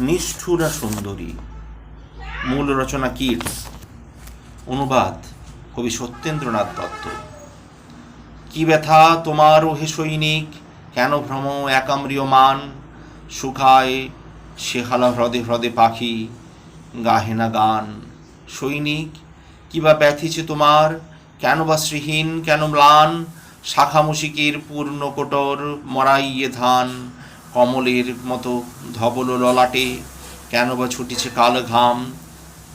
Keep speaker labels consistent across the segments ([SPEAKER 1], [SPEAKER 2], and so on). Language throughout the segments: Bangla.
[SPEAKER 1] নিষ্ঠুরা সুন্দরী। মূল রচনা কীট অনুবাদ, কবি সত্যেন্দ্রনাথ দত্ত। কি ব্যথা তোমার হে সৈনিক? কেন ভ্রম একাম্রিয়মান? শুকায় শেহালা হ্রদে হ্রদে পাখি, গাহে না গান। সৈনিক কিবা ব্যথিছে তোমার? কেন বা শ্রীহীন? কেন ম্লান? শাখা মুশিকের পূর্ণ কোটর মরাইয়ে ধান। কমলের মতো ধবল ললাটে, কেন বা ছুটিছে কাল ঘাম?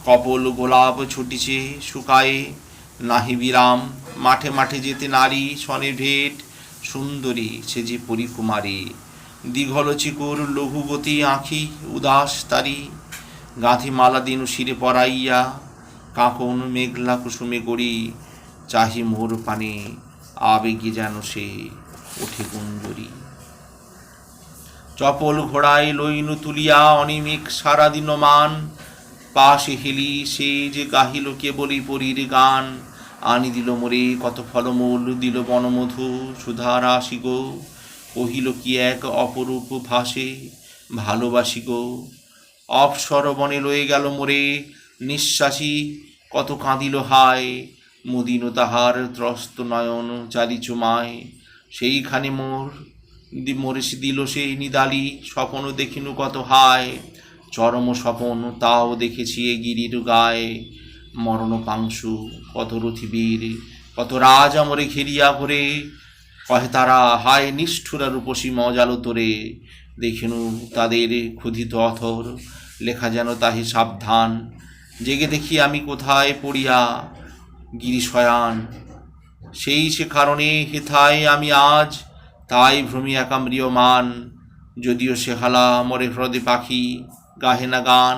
[SPEAKER 1] কপল গোলাপ ছুটিছে শুকায়ে, নাহি বিরাম। মাঠে মাঠে যেতে নারী সনে ভেট, সুন্দরী সে যে পরিকুমারী। দীঘল চিকুর লঘুগতি আঁখি, উদাস তারি। গাঁথি মালা দিনু শিরে পরাইয়া, কাঁকন মেঘলা কুসুমে গড়ি। চাহি মোর পানে, আবেগে যেন সে ওঠে কুঞ্জরি চপল ঘোড়ায় লইনু তুলিয়া অনিমিক সারাদিন মান। পাশে হেলি সে যে গাহিল কেবলই পরীর গান। আনি দিল মোরে কত ফলমূল, দিল বনমধু সুধার আসি গো। কহিল কি এক অপরূপ ভাসে, ভালোবাসি গো। অপসর বনে লয়ে গেল মোরে নিঃশ্বাসী, কত কাঁদিল হায়। মুদিন তাহার ত্রস্ত নয়ন চারি চুমায় সেইখানে মোর দি- মোরে দিল সেই নিদালি স্বপন দেখিনু কত হায়। চরম স্বপন তাও দেখেছি এ গিরির গায়ে। মরণ পাংশু, কত রথিবীর, কত রাজ আমরে ঘেরিয়া ভরে। কহে তারা, হায় নিষ্ঠুরা রূপসী মজালো তোরে। দেখিনু তাদের ক্ষুধিত অথর, লেখা যেন তাহি সাবধান। জেগে দেখি আমি কোথায় পড়িয়া গিরিশয়ান সেই সে কারণে হেথায় আমি আজ তাই ভ্রমি একাম্রিয়মান যদিও সে হালা মরে হ্রদে পাখি গাহে না গান।